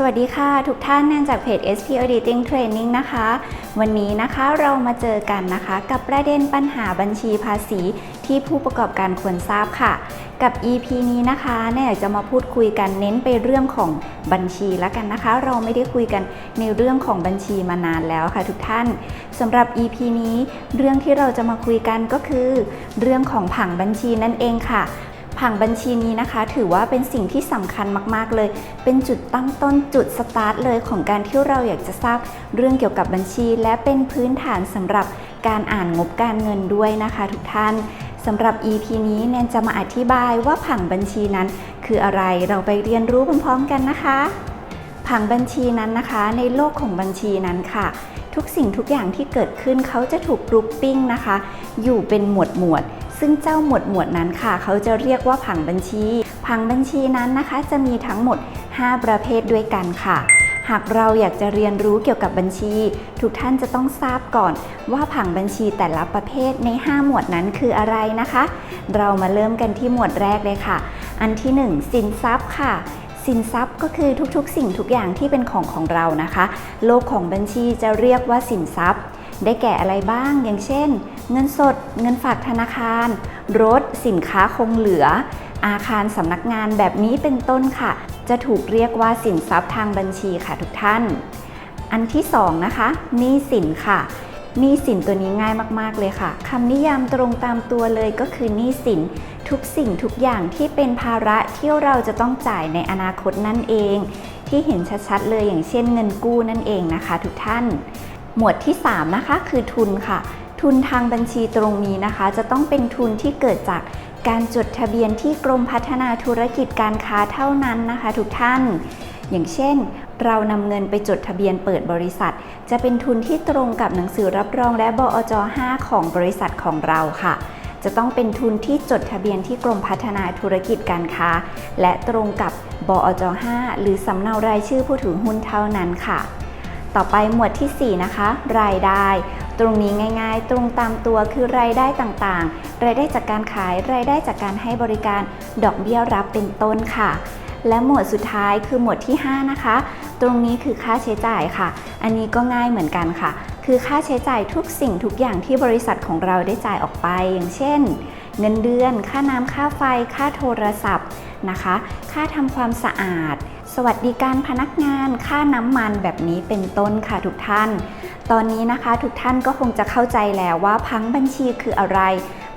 สวัสดีค่ะทุกท่านแนนจากเพจ SP Auditing Training นะคะ วันนี้นะคะเรามาเจอกันนะคะ กับประเด็นปัญหาบัญชีภาษีที่ผู้ประกอบการควรทราบค่ะ กับ EP นี้นะคะแนนอยากจะมาพูดคุยกันเน้นไปเรื่องของบัญชีแล้วกันนะคะ เราไม่ได้คุยกันในเรื่องของบัญชีมานานแล้วค่ะ ทุกท่านสำหรับ EP นี้ เรื่องที่เราจะมาคุยกันก็คือ เรื่องของผังบัญชีนั่นเองค่ะ ผังบัญชีนี้นะคะ ถือว่าเป็นสิ่งที่สำคัญมาก ๆ เลย เป็นจุดตั้งต้นจุดสตาร์ทเลยของการที่เราอยากจะทราบเรื่องเกี่ยวกับบัญชี และเป็นพื้นฐานสำหรับการอ่านงบการเงินด้วยนะคะทุกท่านสำหรับ EP นี้แนนจะมาอธิบายว่าผังบัญชีนั้น คืออะไรเราไปเรียนรู้พร้อมๆกันนะคะ ผังบัญชีนั้นนะคะ ในโลกของบัญชีนั้นค่ะ ทุกสิ่งทุกอย่างที่เกิดขึ้นเขาจะถูกกรุ๊ปปิ้งนะคะ อยู่เป็นหมวดหมวด ซึ่งเจ้าหมวดหมวดนั้นค่ะ เขาจะเรียกว่าผังบัญชี ผังบัญชีนั้นนะคะ จะมีทั้งหมด 5 ประเภทด้วยกันค่ะ หากเราอยากจะเรียนรู้เกี่ยวกับบัญชี ทุกท่านจะต้องทราบก่อน ว่าผังบัญชีแต่ละประเภทใน 5 หมวดนั้นคืออะไรนะคะ เรามาเริ่มกันที่หมวดแรกเลยค่ะ อันที่ 1 สินทรัพย์ค่ะสินทรัพย์ก็คือทุกๆ สิ่งทุกอย่างที่เป็นของของเรานะคะ โลกของบัญชีจะเรียกว่าสินทรัพย์ ได้แก่อะไรบ้าง อย่างเช่น เงินสด เงินฝากธนาคาร รถ สินค้าคงเหลือ อาคารสำนักงานแบบนี้เป็นต้นค่ะ จะถูกเรียกว่าสินทรัพย์ทางบัญชีค่ะทุกท่าน อันที่สองนะคะหนี้สินค่ะหนี้สินตัวนี้ง่ายมาก ๆ เลยค่ะคำนิยามตรงตามตัวเลยก็คือหนี้สินทุกสิ่งทุกอย่างที่เป็นภาระที่เราจะต้องจ่ายในอนาคตนั่นเอง ที่เห็นชัด ๆ เลยอย่างเช่นเงินกู้นั่นเองนะคะ ทุกท่าน หมวดที่ 3 นะคะ คือทุนค่ะ ทุนทางบัญชีตรงนี้นะคะ จะต้องเป็นทุนที่เกิดจากการจดทะเบียนที่กรมพัฒนาธุรกิจการค้าเท่านั้นนะคะ ทุกท่าน อย่างเช่น เรานำเงินไปจดทะเบียนเปิดบริษัท จะเป็นทุนที่ตรงกับหนังสือรับรองและบอจ5ของบริษัทของเราค่ะ จะต้องเป็นทุนที่จดทะเบียนที่กรมพัฒนาธุรกิจการค้า และตรงกับบอจ5หรือสำเนารายชื่อผู้ถือหุ้นเท่านั้นค่ะ ต่อไปหมวดที่ 4 นะคะ รายได้ ตรงนี้ง่าย ๆ ตรงตามตัวคือรายได้ต่างๆ รายได้จากการขาย รายได้จากการให้บริการ ดอกเบี้ยรับเป็นต้นค่ะ และหมวดสุดท้ายคือหมวดที่ 5 นะคะ ตรงนี้คือค่าใช้จ่ายค่ะ อันนี้ก็ง่ายเหมือนกันค่ะ คือค่าใช้จ่ายทุกสิ่งทุกอย่างที่บริษัทของเราได้จ่ายออกไป อย่างเช่น เงินเดือน ค่าน้ำค่าไฟ ค่าโทรศัพท์นะคะ ค่าทำความสะอาด สวัสดิการพนักงานค่าน้ำมันแบบนี้เป็นต้นค่ะทุกท่าน ตอนนี้นะคะทุกท่านก็คงจะเข้าใจแล้วว่าพังบัญชีคืออะไร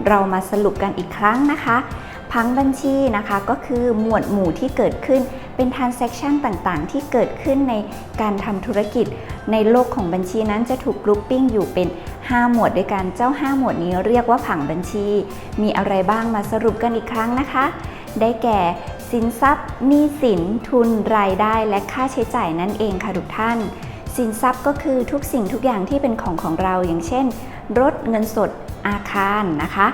เรามาสรุปกันอีกครั้งนะคะ พังบัญชีนะคะก็คือหมวดหมู่ที่เกิดขึ้นเป็น transaction ต่างๆ ที่เกิดขึ้นในการทำธุรกิจ ในโลกของบัญชีนั้นจะถูกกรุ๊ปปิ้งอยู่เป็น 5 หมวดด้วยกันเจ้า 5 หมวดนี้เรียกว่าผังบัญชี มีอะไรบ้างมาสรุปกันอีกครั้งนะคะ ได้แก่ สินทรัพย์หนี้สิน ทุนรายได้และค่าใช้จ่ายนั่นเองค่ะทุกท่าน สินทรัพย์ก็คือทุกสิ่งทุกอย่างที่เป็นของของเราอย่างเช่น รถเงินสดอาคารนะคะ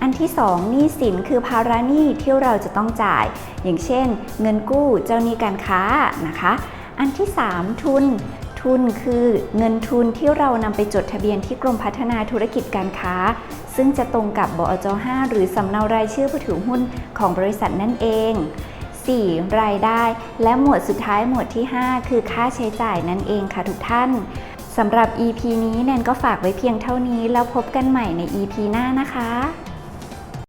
อันที่2หนี้สินคือภาระหนี้ที่เราจะต้องจ่าย อย่างเช่น เงินกู้เจ้าหนี้การค้านะคะ อันที่ 3 ทุนทุนคือเงินทุนที่เรานำไปจดทะเบียนที่กรมพัฒนาธุรกิจการค้า ซึ่งจะตรงกับบอจ5หรือสำเนารายชื่อผู้ถือหุ้นของบริษัทนั่นเอง 4. รายได้ และหมวดสุดท้ายหมวดที่ 5 คือค่าใช้จ่ายนั่นเองค่ะทุกท่านสำหรับ EP นี้แนนก็ฝากไว้เพียงเท่านี้แล้วพบกันใหม่ใน EP หน้านะคะ